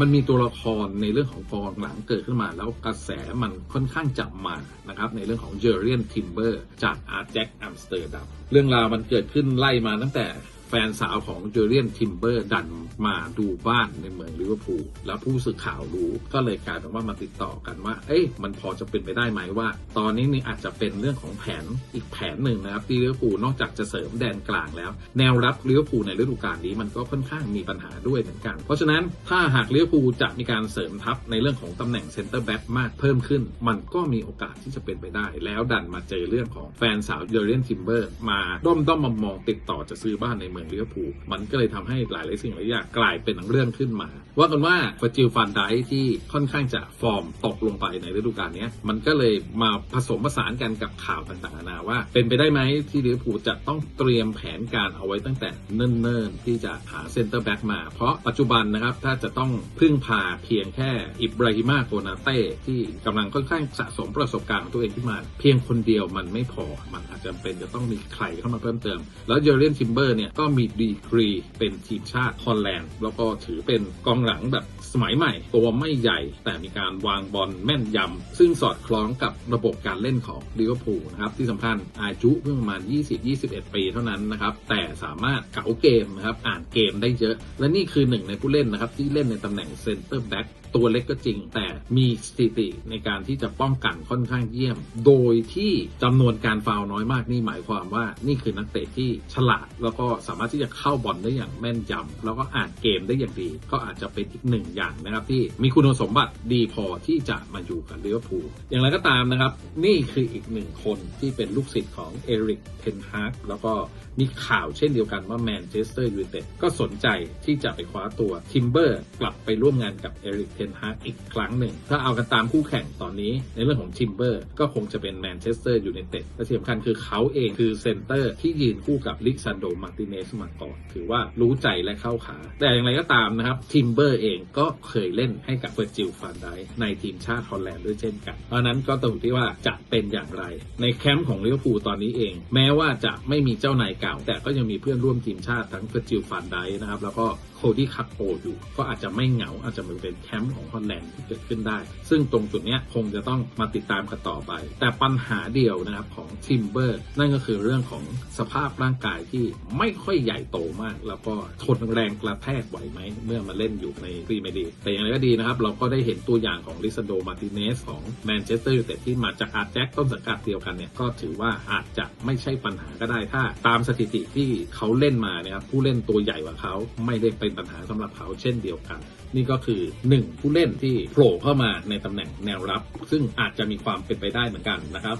มันมีตัวละครในเรื่องของกองหลังเกิดขึ้นมา แล้วกระแสมันค่อนข้างจับมานะครับในเรื่องของเจอเรียนทิมเบอร์จากอาร์แจ็คอัมสเตอร์ดัมเรื่องราวมันเกิดขึ้นไล่มาตั้งแต่ แฟนสาวของเจอเรียนทิมเบอร์ดันมาดูบ้านในเมืองลิเวอร์พูลแล้วผู้สื่อข่าวรู้ก็เลยกลายเป็นว่ามาติดต่อกันว่า เอ้ยมันพอจะเป็นไปได้ไหมว่า ตอนนี้นี่อาจจะเป็นเรื่องของแผนอีกแผนหนึ่งนะครับที่ลิเวอร์พูลนอกจากจะเสริมแดนกลางแล้ว แนวรับลิเวอร์พูลในฤดูกาลนี้มันก็ค่อนข้างมีปัญหาด้วยเหมือนกัน เพราะฉะนั้นถ้าหากลิเวอร์พูลจะมีการเสริมทัพในเรื่องของตำแหน่งเซนเตอร์แบ็กมากเพิ่มขึ้น มันก็มีโอกาสที่จะเป็นไปได้ แล้วดันมาเจอเรื่องของแฟนสาวเจอเรียนทิมเบอร์มาด้อมด้อมมามองติดต่อจะซื้อบ้านในมืองลิเวอร์พูลมันก็เลยทำให้หลายหลายสิ่งหลายอย่างกลายเป็นเรื่องขึ้นมา ว่ากันว่าฟาจิลฟันไดที่ค่อนข้างจะฟอร์มตกลงไปในฤดูกาลนี้มันก็เลยมาผสมผสานกันกับข่าวต่างๆนานาว่า เป็นไปได้ไหมที่ลิเวอร์พูลจะต้องเตรียมแผนการเอาไว้ตั้งแต่เนิ่นๆ ที่จะหาเซนเตอร์แบ็กมา เพราะปัจจุบันนะครับถ้าจะต้องพึ่งพาเพียงแค่อิบราฮิมาโกนาเต้ที่กำลังค่อนข้างสะสมประสบการณ์ของตัวเองขึ้นมา เพียงคนเดียวมันไม่พอมันอาจจะเป็นจะต้องมีใครเข้ามาเพิ่มเติม แล้วเจอเรียนทิมเบอร์เนี่ยก็มีดีกรีเป็นทีมชาติฮอลแลนด์ แล้วก็ถือเป็นกองหลังแบบสมัยใหม่ ตัวไม่ใหญ่ แต่มีการวางบอลแม่นยำ ซึ่งสอดคล้องกับระบบการเล่นของลิเวอร์พูลนะครับ ที่สำคัญอายุเพิ่งประมาณ 20-21 ปีเท่านั้นนะครับ แต่สามารถเก๋าเกมนะครับอ่านเกมได้เยอะ และนี่คือหนึ่งในผู้เล่นนะครับ ที่เล่นในตำแหน่งเซนเตอร์แบ็กตัวเล็กก็จริง แต่มีสถิติในการที่จะป้องกันค่อนข้างเยี่ยม โดยที่จำนวนการฟาวล์น้อยมากนี่หมายความว่านี่คือนักเตะที่ฉลาดแล้วก็สามารถที่จะเข้าบอลได้อย่างแม่นยำแล้วก็อ่านเกมได้อย่างดี ก็อาจจะเป็นอีกหนึ่งอย่างนะครับที่มีคุณสมบัติดีพอที่จะมาอยู่กับลิเวอร์พูลอย่างไรก็ตามนะครับ นี่คืออีกหนึ่งคนที่เป็นลูกศิษย์ของเอริกเทนฮากแล้วก็มีข่าวเช่นเดียวกันว่าแมนเชสเตอร์ยูไนเต็ดก็สนใจที่จะไปคว้าตัวทิมเบอร์กลับไปร่วมงานกับเอริกเทนฮากอีกครั้งหนึ่ง ถ้าเอากันตามคู่แข่งตอนนี้ ในเรื่องของทิมเบอร์ก็คงจะเป็นแมนเชสเตอร์ยูไนเต็ดและที่สำคัญคือเขาเองคือเซนเตอร์ที่ยืนคู่กับลิซันโดมาร์ติเนสมาก่อนถือว่ารู้ใจและเข้าขา แต่อย่างไรก็ตามนะครับทิมเบอร์เองก็เคยเล่นให้กับเฟอร์จิลฟานไดในทีมชาติฮอลแลนด์ด้วยเช่นกัน เพราะนั้นก็ตรงที่ว่าจะเป็นอย่างไร ในแคมป์ของลิเวอร์พูลตอนนี้เอง แม้ว่าจะไม่มีเจ้านายเก่า แต่ก็ยังมีเพื่อนร่วมทีมชาติทั้งเฟอร์จิลฟานไดนะครับแล้วก็โคดี้คัปโปอยู่ก็อาจจะไม่เหงาอาจจะเหมือนเป็นแคมป์ของฮอลแลนด์ที่เกิดขึ้นได้ ซึ่งตรงจุดนี้คงจะต้องมาติดตามกันต่อไป แต่ปัญหาเดียวนะครับของทิมเบอร์นั่นก็คือเรื่องของสภาพร่างกายที่ไม่ค่อยใหญ่โตมาก แล้วก็ทนแรงกระแทกไหวไหม เมื่อมาเล่นอยู่ในพรีเมียร์ลีกแต่อย่างไรก็ดีนะครับ เราก็ได้เห็นตัวอย่างของลิซานโดมาติเนสของแมนเชสเตอร์ยูไนเต็ดที่มาจากอาร์แจ็คต้นสังกัดเดียวกันเนี่ยก็ถือว่าอาจจะไม่ใช่ปัญหาก็ได้ถ้า ตามสถิติที่เขาเล่นมาเนี่ยครับผู้เล่นตัวใหญ่กว่าเขาไม่ได้เป็นปัญหาสำหรับเขาเช่นเดียวกันนี่ก็คือ 1 ผู้เล่นที่โผล่เข้ามาในตำแหน่งแนวรับ ซึ่งอาจจะมีความเป็นไปได้เหมือนกันนะครับ